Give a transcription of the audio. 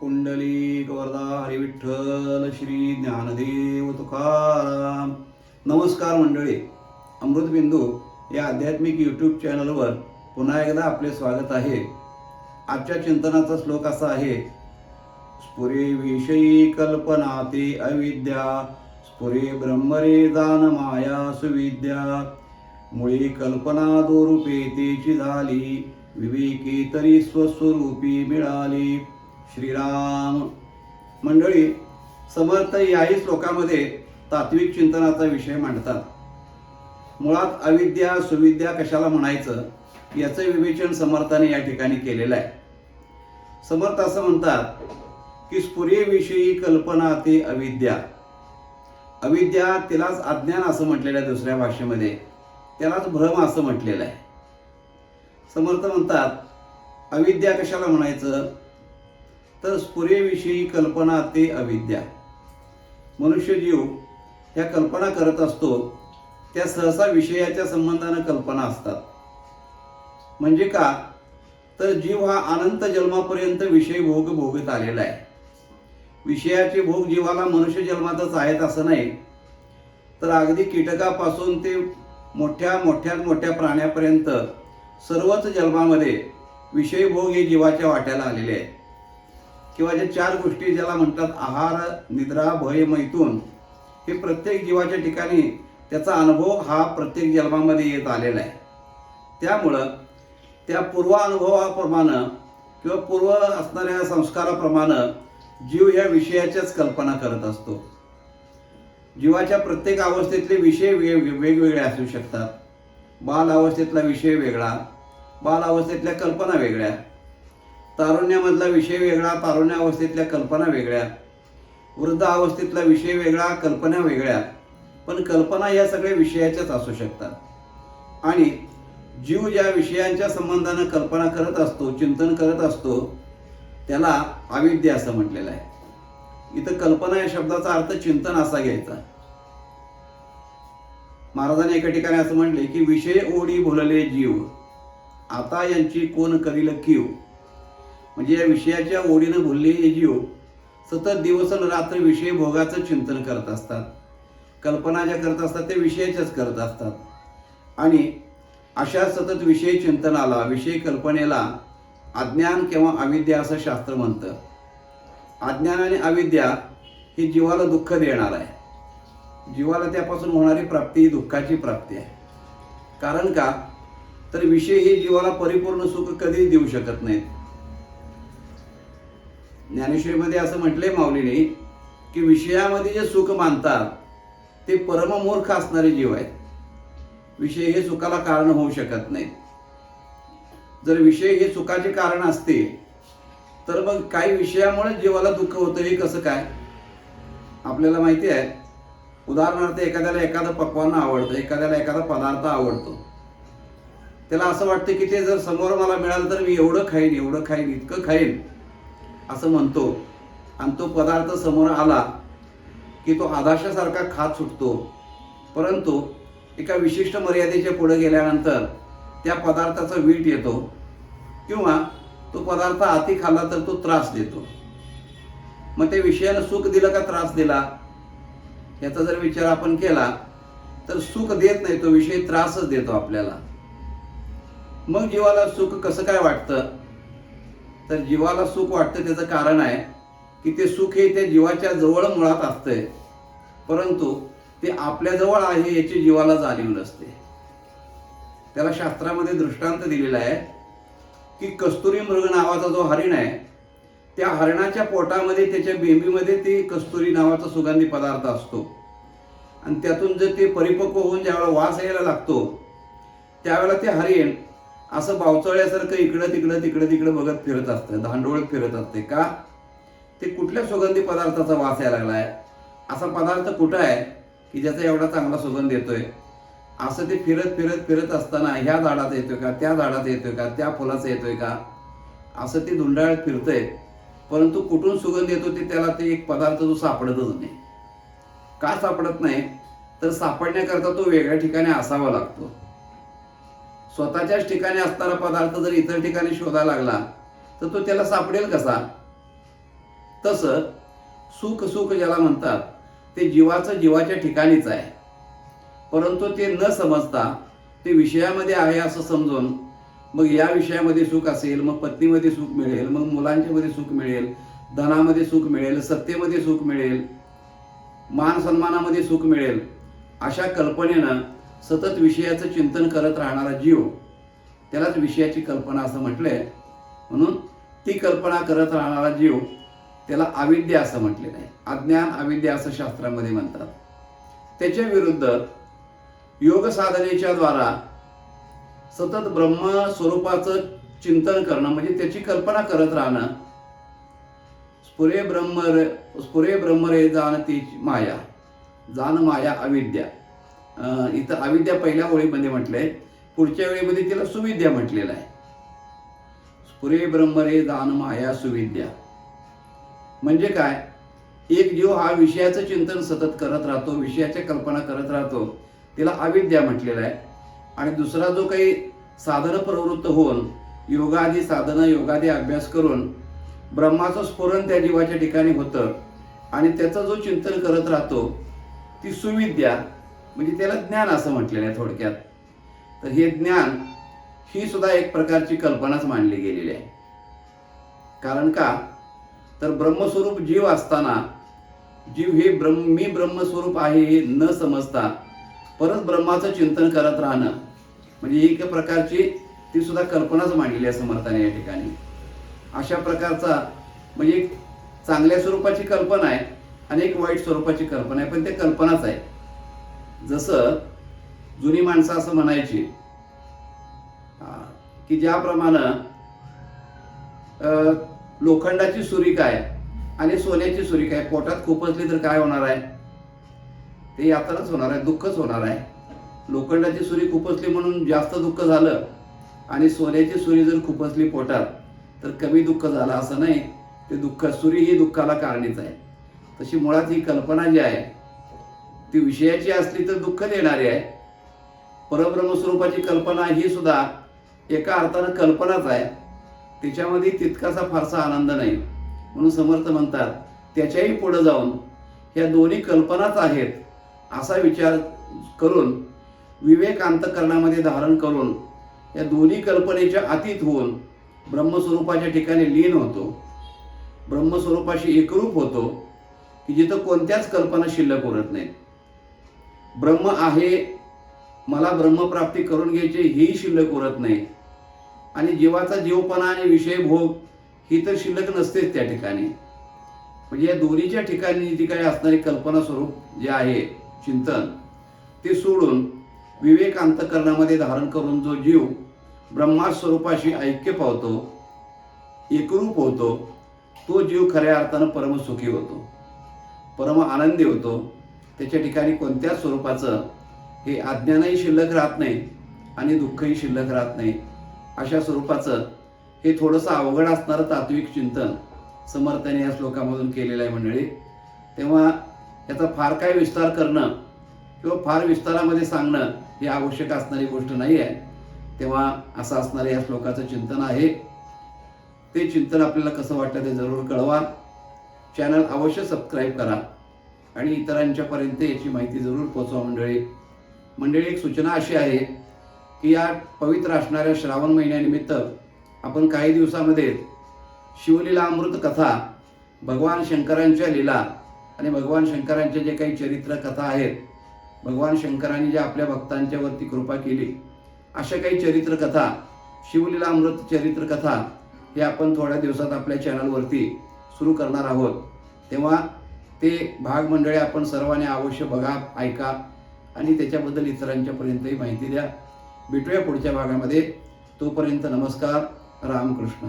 पुंडलिक वरदा हरिविठ्ठल श्री ज्ञानदेव तुकाराम. नमस्कार मंडळी. अमृतबिंदू या आध्यात्मिक यूट्यूब चॅनलवर पुन्हा एकदा आपले स्वागत आहे. आजच्या चिंतनाचा श्लोक असा आहे. स्फुरे विषयी कल्पना ते अविद्या स्फुरे ब्रह्मरे दान माया सुविद्या. मुळी कल्पना दोरूपे तेची झाली विवेकी तरी स्वस्वरूपी मिळाली. श्रीराम. मंडळी समर्थ याही श्लोकामध्ये तात्विक चिंतनाचा विषय मांडतात. मुळात अविद्या सुविद्या कशाला म्हणायचं याचं विवेचन समर्थाने या ठिकाणी केलेलं आहे. समर्थ असं म्हणतात की स्फुरेविषयी कल्पना ते अविद्या. अविद्या तिलाच अज्ञान असं म्हटलेलं आहे दुसऱ्या भाषेमध्ये. त्यालाच भ्रम असं म्हटलेलं आहे. समर्थ म्हणतात अविद्या कशाला म्हणायचं? तर स्फुरेविषयी कल्पना ते अविद्या. मनुष्य जीव ह्या कल्पना करत असतो त्या सहसा विषयाच्या संबंधानं कल्पना असतात. म्हणजे का? तर जीव हा अनंत जन्मापर्यंत विषय भोग भोगत आलेला आहे. विषयाचे भोग जीवाला मनुष्य जन्मातच आहेत असं नाही. तर अगदी कीटकापासून ते मोठ्या मोठ्यात मोठ्या प्राण्यापर्यंत सर्वच जन्मामध्ये विषय भोग हे जीवाच्या वाट्याला आलेले आहेत. किंवा जे चार गोष्टी ज्याला म्हणतात आहार निद्रा भय मैथून हे प्रत्येक जीवाच्या ठिकाणी त्याचा अनुभव हा प्रत्येक जन्मामध्ये येत आलेला आहे. त्यामुळं त्या पूर्वानुभवाप्रमाणे किंवा पूर्व असणाऱ्या संस्काराप्रमाणे जीव ह्या विषयाच्याच कल्पना करत असतो. जीवाच्या प्रत्येक अवस्थेतले विषय वे वेगवेगळे असू शकतात. बाल अवस्थेतला विषय वेगळा बाल अवस्थेतल्या कल्पना वेगळ्या तारुण्यामधला विषय वेगळा तारुण्य अवस्थेतल्या कल्पना वेगळ्या. वृद्ध अवस्थेतला विषय वेगळा कल्पना वेगळ्या. पण कल्पना या सगळ्या विषयाच्याच असू शकतात. आणि जीव ज्या विषयांच्या संबंधानं कल्पना करत असतो चिंतन करत असतो त्याला अविद्या असं म्हटलेलं आहे. इथं कल्पना या शब्दाचा अर्थ चिंतन असा घ्यायचा. महाराजांनी एका ठिकाणी असं म्हटले की विषय ओढी भुलले जीव. आता यांची कोण करील कीव? म्हणजे या विषयाच्या ओढीनं भुललेले जीव सतत दिवस रात्र विषय भोगाचं चिंतन करत असतात. कल्पना ज्या करत असतात ते विषयाच्याच करत असतात. आणि अशा सतत विषय चिंतनाला विषय कल्पनेला अज्ञान किंवा अविद्या असं शास्त्र म्हणतं. अज्ञान आणि अविद्या ही जीवाला दुःख देणार आहे. जीवाला त्यापासून होणारी प्राप्ती ही दुःखाची प्राप्ती आहे. कारण का? तर विषय हे जीवाला परिपूर्ण सुख कधीच देऊ शकत नाहीत. ज्ञानेश्वरीमध्ये असं म्हटलंय माऊलीने की विषयामध्ये जे सुख मानतात ते परममूर्ख असणारे जीव आहेत. विषय हे सुखाला कारण होऊ शकत नाही. जर विषय हे सुखाचे कारण असते तर मग काही विषयामुळे जीवाला दुःख होतं हे कसं काय? आपल्याला माहिती आहे उदाहरणार्थ एखाद्याला एखादं पक्वान आवडतं एखाद्याला एखादा पदार्थ आवडतो. त्याला असं वाटतं की ते जर समोर मला मिळालं तर मी एवढं खाईन एवढं खाईन इतकं खाईन. असं म्हणतो. आणि तो पदार्थ समोर आला की तो आदाशासारखा खात सुटतो. परंतु एका विशिष्ट मर्यादेच्या पुढे गेल्यानंतर त्या पदार्थाचा वीट येतो किंवा तो पदार्थ आती खाल्ला तर तो त्रास देतो. मग ते विषयानं सुख दिलं का त्रास दिला? याचा जर विचार आपण केला तर सुख देत नाही तो विषय त्रासच देतो आपल्याला. मग जीवाला सुख कसं काय वाटतं? तर जीवाला सुख वाटतं त्याचं कारण आहे की ते सुख हे त्या जीवाच्या जवळ मुळात असतंय. परंतु ते आपल्याजवळ आहे याची जीवाला जाणीव नसते. त्याला शास्त्रामध्ये दृष्टांत दिलेला आहे की कस्तुरी मृग नावाचा जो हरिण आहे त्या हरणाच्या पोटामध्ये त्याच्या बेंबीमध्ये ते कस्तुरी नावाचा सुगंधी पदार्थ असतो. आणि त्यातून जर ते परिपक्व होऊन ज्यावेळेला वास यायला लागतो त्यावेळेला ते हरिण असं बावचळल्यासारखं इकडं तिकडं तिकडं तिकडं बघत फिरत असतं. धांडोळ फिरत असते. का? ते कुठल्या सुगंधी पदार्थाचा वास यायला लागलाय? असा पदार्थ कुठं आहे की ज्याचा एवढा चांगला सुगंध येतोय? असं ते फिरत फिरत फिरत असताना ह्या झाडात येतोय का? त्या झाडात येतोय का? त्या फुलाचा येतोय का? असं ते धुंडाळत फिरतंय. परंतु कुठून सुगंध येतो ते त्याला ते एक पदार्थ तो सापडतच नाही. का सापडत नाही? तर सापडण्याकरता तो वेगळ्या ठिकाणी असावा लागतो. स्वतःच्याच ठिकाणी असणारा पदार्थ जर इतर ठिकाणी शोधायला लागला तर तो त्याला सापडेल कसा? तसं सुख सुख ज्याला म्हणतात ते जीवाचं जीवाच्या ठिकाणीच आहे. परंतु ते न समजता ते विषयामध्ये आहे असं समजून मग या विषयामध्ये सुख असेल मग पत्नीमध्ये सुख मिळेल मग मुलांच्यामध्ये सुख मिळेल धनामध्ये सुख मिळेल सत्तेमध्ये सुख मिळेल मान सन्मानामध्ये सुख मिळेल अशा कल्पनेनं सतत विषयाचं चिंतन करत राहणारा जीव त्यालाच विषयाची कल्पना असं म्हटलंय. म्हणून ती कल्पना करत राहणारा जीव त्याला अविद्या असं म्हटलेलं आहे. अज्ञान अविद्या असं शास्त्रामध्ये म्हणतात. त्याच्या विरुद्ध योग साधनेच्या द्वारा सतत ब्रह्म स्वरूपाचं चिंतन करणं म्हणजे त्याची कल्पना करत राहणं स्फुरे ब्रह्म रे- स्फुरे ब्रह्म रे जाण ती माया जाण माया अविद्या. इथं अविद्या पहिल्या ओळीमध्ये म्हटलंय. पुढच्या वेळीमध्ये तिला सुविद्या म्हटलेलं आहे. पुरे ब्रह्म रे जाण माया सुविद्या. म्हणजे काय? एक जीव हा विषयाचं चिंतन सतत करत राहतो विषयाच्या कल्पना करत राहतो. तिला अविद्या म्हटलेला आहे. आणि दुसरा जो काही साधन प्रवृत्त होऊन योगादी साधनं योगादी अभ्यास करून ब्रह्माचं स्फुरण त्या जीवाच्या ठिकाणी होतं. आणि त्याचा जो चिंतन करत राहतो ती सुविद्या म्हणजे त्याला ज्ञान असं म्हटलेलं आहे थोडक्यात. तर हे ज्ञान ही सुद्धा एक प्रकारची कल्पनाच मांडली गेलेली आहे. कारण का? तर ब्रह्मस्वरूप जीव असताना जीव हे ब्रह्म मी ब्रह्मस्वरूप आहे हे न समजता परत ब्रह्माचं चिंतन करत राहणं म्हणजे एक प्रकारची ती सुद्धा कल्पनाच मांडलेली आहे समर्थाने या ठिकाणी. अशा प्रकारचा म्हणजे एक चांगल्या स्वरूपाची कल्पना आहे आणि एक वाईट स्वरूपाची कल्पना आहे पण ते कल्पनाच आहे. जसं जुनी माणसं असं म्हणायची की ज्याप्रमाणे लोखंडाची सुरी काय आणि सोन्याची सुरी काय पोटात खुपसली तर काय होणार आहे? ते यात्राच होणार आहे दुःखच होणार आहे. लोखंडाची सुरी खुपसली म्हणून जास्त दुःख झालं आणि सोन्याची सुरी जर खुपसली पोटात तर कमी दुःख झालं असं नाही. ते दुःख सुरी ही दुःखाला कारणीच आहे. तशी मुळात ही कल्पना जी आहे ती विषयाची असली तर दुःख देणारी आहे. परब्रह्मस्वरूपाची कल्पना ही सुद्धा एका अर्थानं कल्पनाच आहे. त्याच्यामध्ये तितकासा फारसा आनंद नाही. म्हणून समर्थ म्हणतात त्याच्याही पुढं जाऊन ह्या दोन्ही कल्पनाच आहेत असा विचार करून विवेक अंतकरणामध्ये धारण करून या दोन्ही कल्पनेच्या अतीत होऊन ब्रह्मस्वरूपाच्या ठिकाणी लीन होतो. ब्रह्मस्वरूपाशी एकरूप होतो की जिथं कोणत्याच कल्पना शिल्लक उरत नाहीत ब्रह्म आहे मला ब्रह्मप्राप्ती करून घ्यायची ही शिल्लक उरत नाही. आणि जीवाचा जीवपणा आणि विषय भोग ही तर शिल्लक नसतेच त्या ठिकाणी. म्हणजे या दोन्हीच्या ठिकाणी जी काही असणारी कल्पना स्वरूप जे आहे चिंतन ते सोडून विवेक अंतकरणामध्ये धारण करून जो जीव ब्रह्मा स्वरूपाशी ऐक्य पावतो एकरूप होतो तो जीव खऱ्या अर्थानं परमसुखी होतो. परम आनंदी होतो. त्याच्या ठिकाणी कोणत्या स्वरूपाचं हे अज्ञानही शिल्लक राहत नाही आणि दुःखही शिल्लक राहत नाही अशा स्वरूपाचं हे थोडंसं अवघड असणारं तात्विक चिंतन समर्थाने या श्लोकामधून केलेलं आहे मंडळी. तेव्हा याचा फार काय विस्तार करणं किंवा फार विस्तारामध्ये सांगणं ही आवश्यक असणारी गोष्ट नाही आहे. तेव्हा असं असणारं या श्लोकाचं चिंतन आहे. ते चिंतन आपल्याला कसं वाटतं ते जरूर कळवा. चॅनल अवश्य सबस्क्राईब करा. आणि इतरांच्यापर्यंत याची माहिती जरूर पोचवा मंडळी. मंडळी एक सूचना अशी आहे की या पवित्र असणाऱ्या श्रावण महिन्यानिमित्त आपण काही दिवसामध्ये शिवलीला अमृत कथा भगवान शंकरांच्या लीला आणि भगवान शंकरांचे जे काही चरित्र कथा आहेत भगवान शंकरांनी ज्या आपल्या भक्तांच्यावरती कृपा केली अशा काही चरित्र कथा शिवलीला अमृत चरित्र कथा हे आपण थोड्या दिवसात आपल्या चॅनलवरती सुरू करणार आहोत. तेव्हा ते भाग मंडळे आपण सर्वांनी अवश्य बघा ऐका आणि त्याच्याबद्दल इतरांच्यापर्यंतही माहिती द्या. भेटूया पुढच्या भागामध्ये. तोपर्यंत नमस्कार. रामकृष्ण